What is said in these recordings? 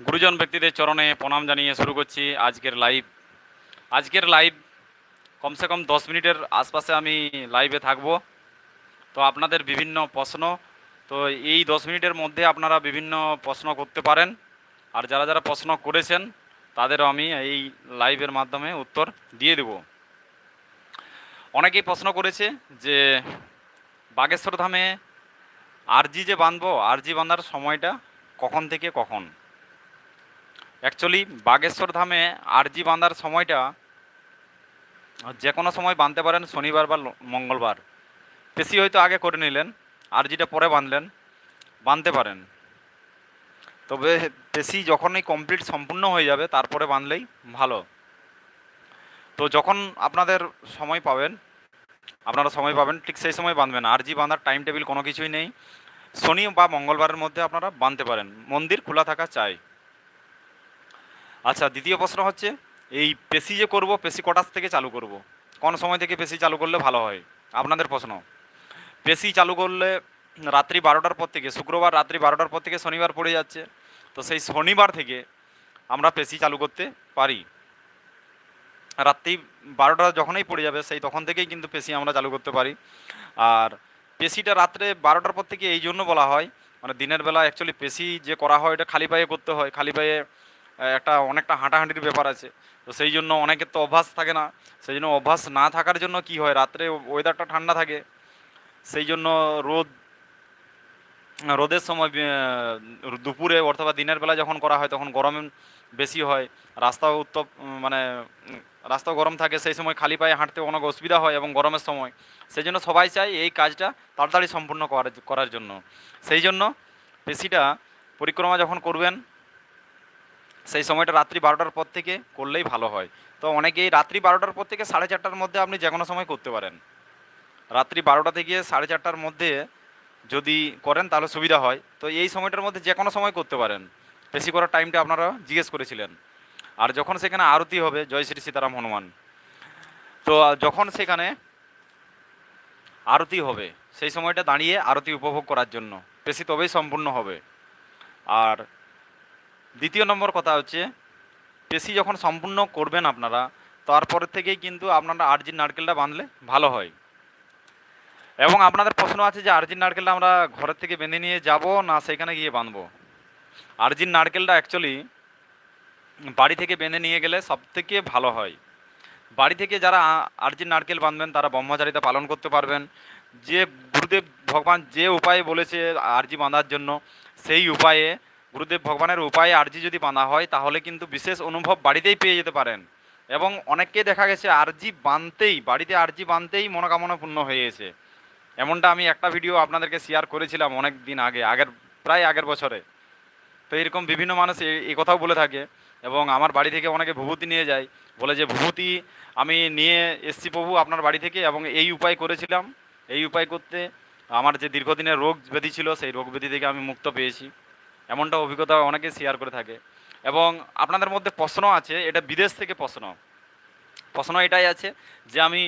গুরুজন ব্যক্তিদের চরণে প্রণাম জানিয়ে শুরু করছি আজকের লাইভ আজকের লাইভ কমসে কম দশ মিনিটের আশপাশে আমি লাইভে থাকব। তো আপনাদের বিভিন্ন প্রশ্ন, তো এই দশ মিনিটের মধ্যে আপনারা বিভিন্ন প্রশ্ন করতে পারেন। আর যারা যারা প্রশ্ন করেছেন, তাদেরও আমি এই লাইভের মাধ্যমে উত্তর দিয়ে দেব। অনেকেই প্রশ্ন করেছে যে, বাগেশ্বর ধামে আরজি যে বাঁধবো, আরজি বাঁধার সময়টা কখন থেকে কখন? অ্যাকচুয়ালি বাগেশ্বর ধামে আরজি বাঁধার সময়টা যে কোনো সময় বাঁধতে পারেন শনিবার বা মঙ্গলবার। বেশি হয়তো আগে করে নিলেন আরজিটা পরে বাঁধলেন, বাঁধতে পারেন। তবে বেশি যখনই কমপ্লিট সম্পূর্ণ হয়ে যাবে, তারপরে বাঁধলেই ভালো। তো যখন আপনাদের সময় পাবেন, আপনারা সময় পাবেন, ঠিক সেই সময় বাঁধবেন। আরজি বাঁধার টাইম টেবিল কোনো কিছুই নেই। শনি বা মঙ্গলবারের মধ্যে আপনারা বাঁধতে পারেন। মন্দির খোলা থাকা চাই। আচ্ছা দ্বিতীয় প্রশ্ন হচ্ছে, এই পেশি যে করব, পেশি কটার থেকে চালু করব? কোন সময় থেকে পেশি চালু করলে ভালো হয়? আপনাদের প্রশ্ন। পেশি চালু করলে রাত্রি বারোটার পর থেকে, শুক্রবার রাত্রি বারোটার পর থেকে শনিবার পড়ে যাচ্ছে, তো সেই শনিবার থেকে আমরা পেশি চালু করতে পারি। রাত্রি বারোটা যখনই পড়ে যাবে, সেই তখন থেকেই কিন্তু পেশি আমরা চালু করতে পারি। আর পেশিটা রাত্রে বারোটার পর থেকে এই জন্য বলা হয় মানে দিনের বেলা অ্যাকচুয়ালি পেশি যে করা হয়, এটা খালি পায়ে করতে হয়। খালি পায়ে একটা অনেকটা হাঁটাহাঁটির ব্যাপার আছে। তো সেই জন্য অনেকের তো অভ্যাস থাকে না। সেই জন্য অভ্যাস না থাকার জন্য কি হয়? রাত্রে ওয়েদারটা ঠান্ডা থাকে। সেই জন্য রোদ রোদের সময় দুপুরে অথবা দিনের বেলা যখন করা হয় তখন গরম বেশি হয়। রাস্তাও উত্তপ মানে উম, রাস্তাও গরম থাকে। সেই সময় খালি পায়ে হাঁটতে অনেক অসুবিধা হয় এবং গরমের সময়। সেই জন্য সবাই চায় এই কাজটা তাড়াতাড়ি সম্পূর্ণ করার করার জন্য। সেই জন্য পেশিটা পরিক্রমা যখন করবেন সেই সময়টা রাত্রি বারোটার পর থেকে করলেই ভালো হয়। তো অনেকেই রাত্রি বারোটার পর থেকে সাড়ে চারটার মধ্যে আপনি যে কোনো সময় করতে পারেন। রাত্রি বারোটা থেকে সাড়ে চারটার মধ্যে যদি করেন তাহলে সুবিধা হয়। তো এই সময়টার মধ্যে যে কোনো সময় করতে পারেন। বেশি করার টাইমটা আপনারা জিজ্ঞেস করেছিলেন। আর যখন সেখানে আরতি হবে, জয় শ্রী সীতারাম হনুমান। তো যখন সেখানে আরতি হবে, সেই সময়টা দাঁড়িয়ে আরতি উপভোগ করার জন্য। বেশি তবেই সম্পূর্ণ হবে। আর দ্বিতীয় নম্বর কথা হচ্ছে, পেশি যখন সম্পূর্ণ করবেন আপনারা, তারপরে থেকেই কিন্তু আপনারা আর্জিন নারকেলটা বাঁধলে ভালো হয়। এবং আপনাদের প্রশ্ন আছে যে আর্জিন নারকেলটা আমরা ঘরের থেকে বেঁধে নিয়ে যাব না সেখানে গিয়ে বাঁধবো? আর্জিন নারকেলটা অ্যাকচুয়ালি বাড়ি থেকে বেঁধে নিয়ে গেলে সব থেকে ভালো হয়। বাড়ি থেকে যারা আ- আর্জিন নারকেল বাঁধবেন, তারা ব্রহ্মচারিতা পালন করতে পারবেন। যে গুরুদেব ভগবান যে উপায়ে বলেছে আরজি বাঁধার জন্য, সেই উপায়ে গুরুদেব ভগবানের উপায়ে আরজি যদি বাঁধা হয়, তাহলে কিন্তু বিশেষ অনুভব বাড়িতেই পেয়ে যেতে পারেন। এবং অনেককে দেখা গেছে আরজি বাঁধতেই, বাড়িতে আরজি বাঁধতেই মনোকামনা পূর্ণ হয়ে গেছে। এমনটা আমি একটা ভিডিও আপনাদেরকে শেয়ার করেছিলাম অনেক দিন আগে, আগের, প্রায় আগের বছরে। তো এরকম বিভিন্ন মানুষ এই কথাও বলে থাকে এবং আমার বাড়ি থেকে অনেকে ভূভূতি নিয়ে যায়। বলে যে, ভূভূতি আমি নিয়ে এসছি প্রভু আপনার বাড়ি থেকে এবং এই উপায় করেছিলাম। এই উপায় করতে আমার যে দীর্ঘদিনের রোগ ব্যাধি ছিল, সেই রোগ ব্যাধি থেকে আমি মুক্ত পেয়েছি। এমনটা অভিজ্ঞতা অনেকে শেয়ার করে থাকে। এবং আপনাদের মধ্যে প্রশ্ন আছে, এটা বিদেশ থেকে প্রশ্ন। প্রশ্ন এটাই আছে যে আমি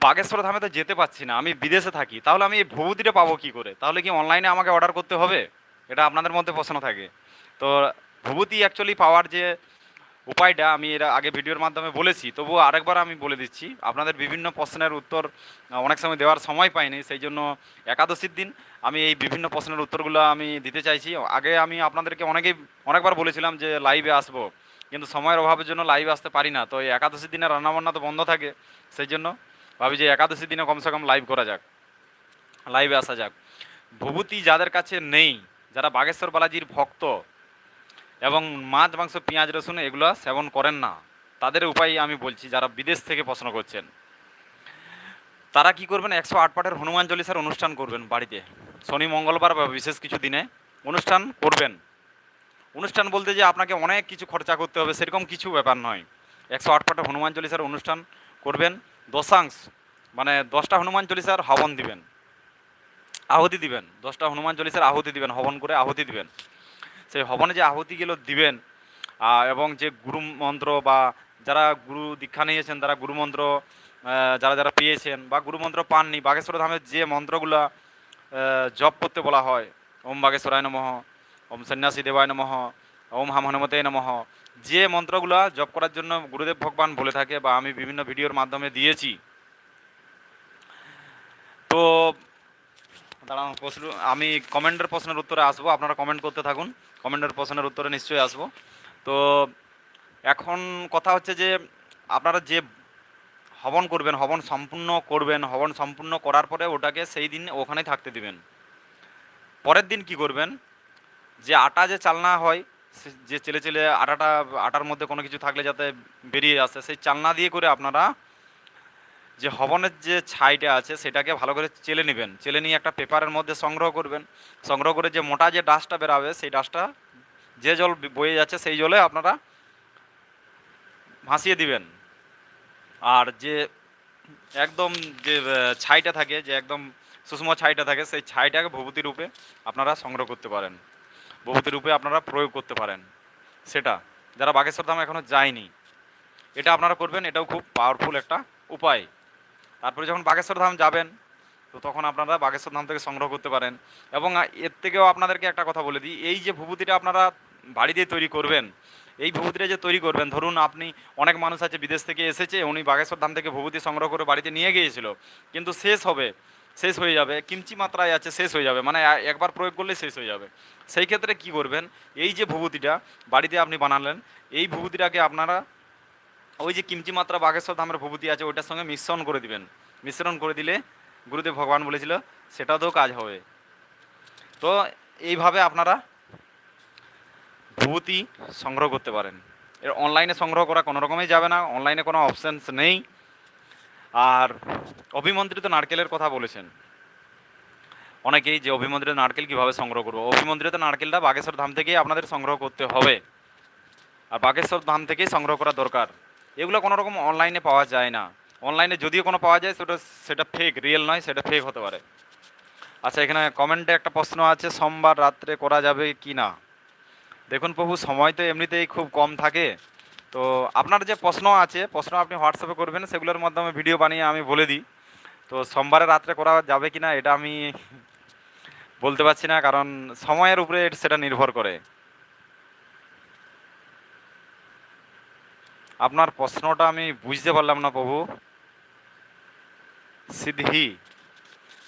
বাগেশ্বর ধামে তো যেতে পারছি না, আমি বিদেশে থাকি, তাহলে আমি এই ভূভূতিটা পাবো কী করে? তাহলে কি অনলাইনে আমাকে অর্ডার করতে হবে? এটা আপনাদের মধ্যে প্রশ্ন থাকে। তো ভূভূতি অ্যাকচুয়ালি পাওয়ার যে উপায়টা আমি এর আগে ভিডিওর মাধ্যমে বলেছি, তবুও আরেকবার আমি বলে দিচ্ছি, আপনাদের বিভিন্ন প্রশ্নের উত্তর অনেক সময় দেওয়ার সময় পাইনি, সেই জন্য একাদশীর দিন আমি এই বিভিন্ন প্রশ্নের উত্তরগুলো আমি দিতে চাইছি। আগে আমি আপনাদেরকে অনেকেই, অনেকবার বলেছিলাম যে লাইভে আসব, কিন্তু সময়ের অভাবের জন্য লাইভে আসতে পারি না। তো এই একাদশীর দিনে রান্নাবান্না তো বন্ধ থাকে, সেই জন্য ভাবি যে একাদশীর দিনে কমসে কম লাইভ করা যাক লাইভে আসা যাক। ভূভূতি যাদের কাছে নেই, যারা বাগেশ্বর বালাজির ভক্ত এবং মাছ, মাংস, পেঁয়াজ, রসুন এগুলো সেবন করেন না। তাদের উপায় আমি বলছি, যারা বিদেশ থেকে প্রশ্ন করছেন। তারা কি করবেন? একশো আট পাটের হনুমান চল্লিশার অনুষ্ঠান করবেন বাড়িতে। শনি, মঙ্গলবার বা বিশেষ কিছু দিনে অনুষ্ঠান করবেন। অনুষ্ঠান বলতে যে আপনাকে অনেক কিছু খরচা করতে হবে, সেরকম কিছু ব্যাপার নয়। একশো আট পাটের হনুমান চল্লিশার অনুষ্ঠান করবেন। দশাংশ মানে দশটা হনুমান চল্লিশার হবন দিবেন। আহুতি দিবেন। দশটা হনুমান চল্লিশার আহুতি দিবেন, হবন করে আহুতি দিবেন। সেই হবনে যে আহুতিগুলো দিবেন এবং যে গুরু মন্ত্র বা যারা গুরু দীক্ষা নিয়েছেন তারা গুরু মন্ত্র যারা যারা পেয়েছেন বা গুরু মন্ত্র পাননি, বাগেশ্বর ধামের যে মন্ত্রগুলা জপ করতে বলা হয়, ওম বাগেশ্বরায় নমঃ, ওম সন্ন্যাসী দেবায় নমঃ, ওম হাম হনুমতে নমঃ, যে মন্ত্রগুলো জপ করার জন্য গুরুদেব ভগবান বলে থাকে বা আমি বিভিন্ন ভিডিওর মাধ্যমে দিয়েছি। তো দাঁড়ান, প্রশ্ন, আমি কমেন্টের প্রশ্নের উত্তরে আসব, আপনারা কমেন্ট করতে থাকুন, কমেন্টের প্রশ্নের উত্তরে নিশ্চয়ই আসব। তো এখন কথা হচ্ছে যে, আপনারা যে হবন করবেন, হবন সম্পূর্ণ করবেন, হবন সম্পূর্ণ করার পরে ওটাকে সেই দিন ওখানেই থাকতে দিবেন। পরের দিন কি করবেন? যে আটা যে চালনা হয় যে চেলে চেলে আটাটা, আটার মধ্যে কোনো কিছু থাকলে যাতে বেরিয়ে আসে, সেই চালনা দিয়ে করে আপনারা যে হবনের যে ছাইটা আছে, সেটাকে ভালো করে চেলে নেবেন। চেলে নিয়ে একটা পেপারের মধ্যে সংগ্রহ করবেন। সংগ্রহ করে যে মোটা যে ডাস্টটা বেরাবে, সেই ডাস্টটা যে জল বয়ে যাচ্ছে, সেই জলে আপনারা ভাসিয়ে দিবেন। আর যে একদম যে ছাইটা থাকে, যে একদম সুষম ছাইটা থাকে, সেই ছাইটাকে ভূপতি রূপে আপনারা সংগ্রহ করতে পারেন। ভূপতি রূপে আপনারা প্রয়োগ করতে পারেন। সেটা যারা বাগেশ্বর ধাম এখনও যায়নি, এটা আপনারা করবেন, এটাও খুব পাওয়ারফুল একটা উপায়। তারপরে যখন বাগেশ্বর ধাম যাবেন, তো তখন আপনারা বাগেশ্বর ধাম থেকে সংগ্রহ করতে পারেন। এবং এর থেকেও আপনাদেরকে একটা কথা বলে দিই, এই যে ভূপতিটা আপনারা বাড়িতে তৈরি করবেন, এই ভূপতিটা যে তৈরি করবেন, ধরুন আপনি অনেক মানুষ আছে বিদেশ থেকে এসেছে, উনি বাগেশ্বর ধাম থেকে ভূপতি সংগ্রহ করে বাড়িতে নিয়ে গিয়েছিল, কিন্তু শেষ হবে, শেষ হয়ে যাবে, কিঞ্চি মাত্রায় আছে, শেষ হয়ে যাবে মানে একবার প্রয়োগ করলে শেষ হয়ে যাবে। সেই ক্ষেত্রে কি করবেন, এই যে ভূপতিটা বাড়িতে আপনি বানালেন, এই ভূপতিটাকে আপনারা ওই যে কিমচি মাত্রা বাগেশ্বর ধামের ভূপতি আছে, ওইটার সঙ্গে মিশ্রণ করে দিবেন। মিশ্রণ করে দিলে গুরুদেব ভগবান বলেছিল, সেটাতেও কাজ হবে। তো এইভাবে আপনারা ভূতি সংগ্রহ করতে পারেন। এর অনলাইনে সংগ্রহ করা কোনো রকমই যাবে না অনলাইনে কোনো অপশানস নেই। আর অভিমন্ত্রিত নারকেলের কথা বলেছেন। অনেকেই যে অভিমন্ত্রিত নারকেল কীভাবে সংগ্রহ করব? অভিমন্ত্রিত নারকেলটা বাগেশ্বর ধাম থেকেই আপনাদের সংগ্রহ করতে হবে। আর বাগেশ্বর ধাম থেকেই সংগ্রহ করা দরকার। এগুলো কোনো রকম অনলাইনে পাওয়া যায় না। অনলাইনে যদিও কোনো পাওয়া যায়, সেটা সেটা ফেক রিয়েল নয়, সেটা ফেক হতে পারে। আচ্ছা এখানে কমেন্টে একটা প্রশ্ন আছে, সোমবার রাত্রে করা যাবে কি না? দেখুন প্রভু, সময় তো এমনিতেই খুব কম থাকে। তো আপনার যে প্রশ্ন আছে, প্রশ্ন আপনি হোয়াটসঅ্যাপে করবেন, সেগুলোর মাধ্যমে ভিডিও বানিয়ে আমি বলে দিই। তো সোমবারে রাত্রে করা যাবে কি না, এটা আমি বলতে পারছি না, কারণ সময়ের উপরে সেটা নির্ভর করে। আপনার প্রশ্নটা আমি বুঝতে পারলাম না প্রভু। সিদ্ধি।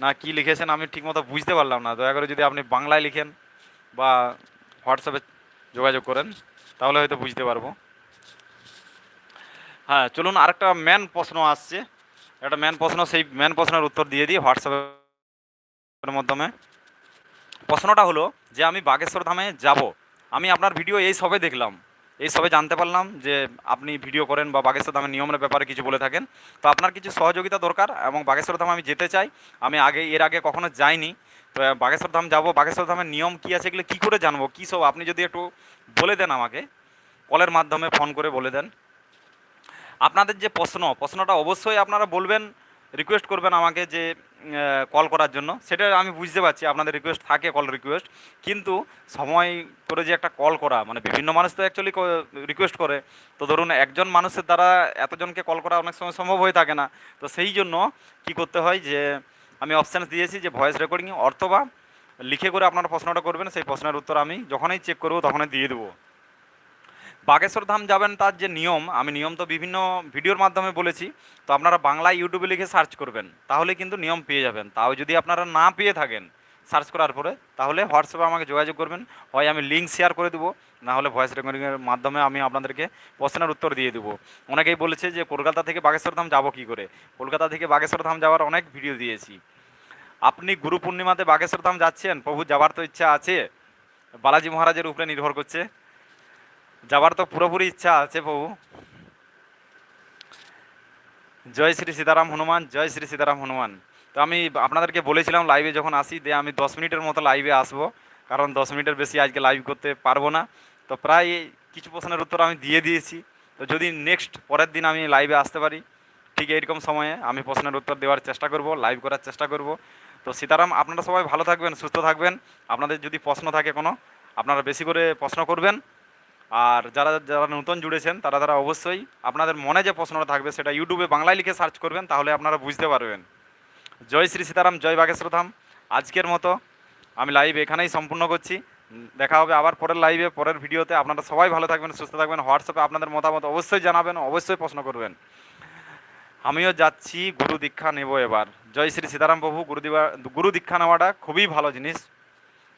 না, কি লিখেছেন আমি ঠিকমতো বুঝতে পারলাম না। দয়া করে যদি আপনি বাংলায় লিখেন বা হোয়াটসঅ্যাপে যোগাযোগ করেন, তাহলে হয়তো বুঝতে পারব। হ্যাঁ চলুন আরেকটা ম্যান প্রশ্ন আসছে। একটা ম্যান প্রশ্ন, সেই ম্যান প্রশ্নের উত্তর দিয়ে দিই হোয়াটসঅ্যাপের মাধ্যমে। প্রশ্নটা হলো যে, আমি বাগেশ্বর ধামে যাব। আমি আপনার ভিডিও এই সবে দেখলাম। এই সবে জানতে পারলাম যে আপনি ভিডিও করেন বা বাগেশ্বর ধামের নিয়মের ব্যাপারে কিছু বলে থাকেন। তো আপনার কিছু সহযোগিতা দরকার এবং বাগেশ্বর ধাম আমি যেতে চাই। আমি আগে, এর আগে কখনো যাইনি। তো বাগেশ্বর ধাম যাব, বাগেশ্বর ধামের নিয়ম কী আছে এগুলো কী করে জানব? কী সব? আপনি যদি একটু বলে দেন আমাকে। কলের মাধ্যমে ফোন করে বলে দেন। আপনাদের যে প্রশ্ন, প্রশ্নটা অবশ্যই আপনারা বলবেন। রিকোয়েস্ট করবেন আমাকে যে কল করার জন্য। সেটা আমি বুঝতে পারছি, আপনাদের রিকোয়েস্ট থাকে কল রিকোয়েস্ট কিন্তু সময় করে যে একটা কল করা মানে বিভিন্ন মানুষ তো অ্যাকচুয়ালি রিকোয়েস্ট করে। তো ধরুন একজন মানুষের দ্বারা এতজনকে কল করা অনেক সময় সম্ভব হয়ে থাকে না। তো সেই জন্য কি করতে হয় যে, আমি অপশানস দিয়েছি যে ভয়েস রেকর্ডিং অথবা লিখে করে আপনারা প্রশ্নটা করবেন। সেই প্রশ্নের উত্তর আমি যখনই চেক করব তখনই দিয়ে দেবো। বাগেশ্বর ধাম যাবেন তার যে নিয়ম, আমি নিয়ম তো বিভিন্ন ভিডিওর মাধ্যমে বলেছি, তো আপনারা বাংলা ইউটিউবে লিখে সার্চ করবেন, তাহলে কিন্তু নিয়ম পেয়ে যাবেন। তাও যদি আপনারা না পেয়ে থাকেন সার্চ করার পরে, তাহলে হোয়াটসঅ্যাপে আমাকে যোগাযোগ করবেন, হয় আমি লিঙ্ক শেয়ার করে দেবো নাহলে ভয়েস রেকর্ডিংয়ের মাধ্যমে আমি আপনাদেরকে প্রশ্নের উত্তর দিয়ে দেবো। অনেকেই বলেছে যে কলকাতা থেকে বাগেশ্বর ধাম যাব কী করে? কলকাতা থেকে বাগেশ্বর ধাম যাওয়ার অনেক ভিডিও দিয়েছি। আপনি গুরু পূর্ণিমাতে বাগেশ্বর ধাম যাচ্ছেন? প্রভু যাবার তো ইচ্ছা আছে? বালাজি মহারাজের উপরে নির্ভর করছে। যাবার তো পুরোপুরি ইচ্ছা আছে প্রভু জয় শ্রী সীতারাম হনুমান, জয় শ্রী সীতারাম হনুমান। তো আমি আপনাদেরকে বলেছিলাম লাইভে যখন আসি দিয়ে আমি দশ মিনিটের মতো লাইভে আসব, কারণ দশ মিনিটের বেশি আজকে লাইভ করতে পারব না। তো প্রায় কিছু প্রশ্নের উত্তর আমি দিয়ে দিয়েছি। তো যদি নেক্সট পরের দিন আমি লাইভে আসতে পারি, ঠিক এইরকম সময়ে আমি প্রশ্নের উত্তর দেওয়ার চেষ্টা করব লাইভ করার চেষ্টা করব। তো সীতারাম, আপনারা সবাই ভালো থাকবেন, সুস্থ থাকবেন। আপনাদের যদি প্রশ্ন থাকে কোনো, আপনারা বেশি করে প্রশ্ন করবেন। আর যারা যারা নতুন জুড়েছেন, তারা তারা অবশ্যই আপনাদের মনে যে প্রশ্নটা থাকবে সেটা ইউটিউবে বাংলায় লিখে সার্চ করবেন, তাহলে আপনারা বুঝতে পারবেন। জয় শ্রী সীতারাম, জয় বাগেশ্বর ধাম। আজকের মতো আমি লাইভ এখানেই সম্পূর্ণ করছি। দেখা হবে আবার পরের লাইভে পরের ভিডিওতে। আপনারা সবাই ভালো থাকবেন, সুস্থ থাকবেন। হোয়াটসঅ্যাপে আপনাদের মতামত অবশ্যই জানাবেন, অবশ্যই প্রশ্ন করবেন। আমিও যাচ্ছি, গুরু দীক্ষা নেব এবার। জয় শ্রী সীতারাম প্রভু, গুরুদীবা, গুরু দীক্ষা নেওয়াটা খুবই ভালো জিনিস।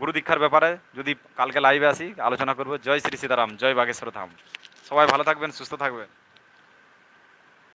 গুরু দীক্ষার ব্যাপারে যদি কালকে লাইভে আসি, আলোচনা করব। জয় শ্রী সীতারাম, জয় বাগেশ্বর ধাম। সবাই ভালো থাকবেন, সুস্থ থাকবেন।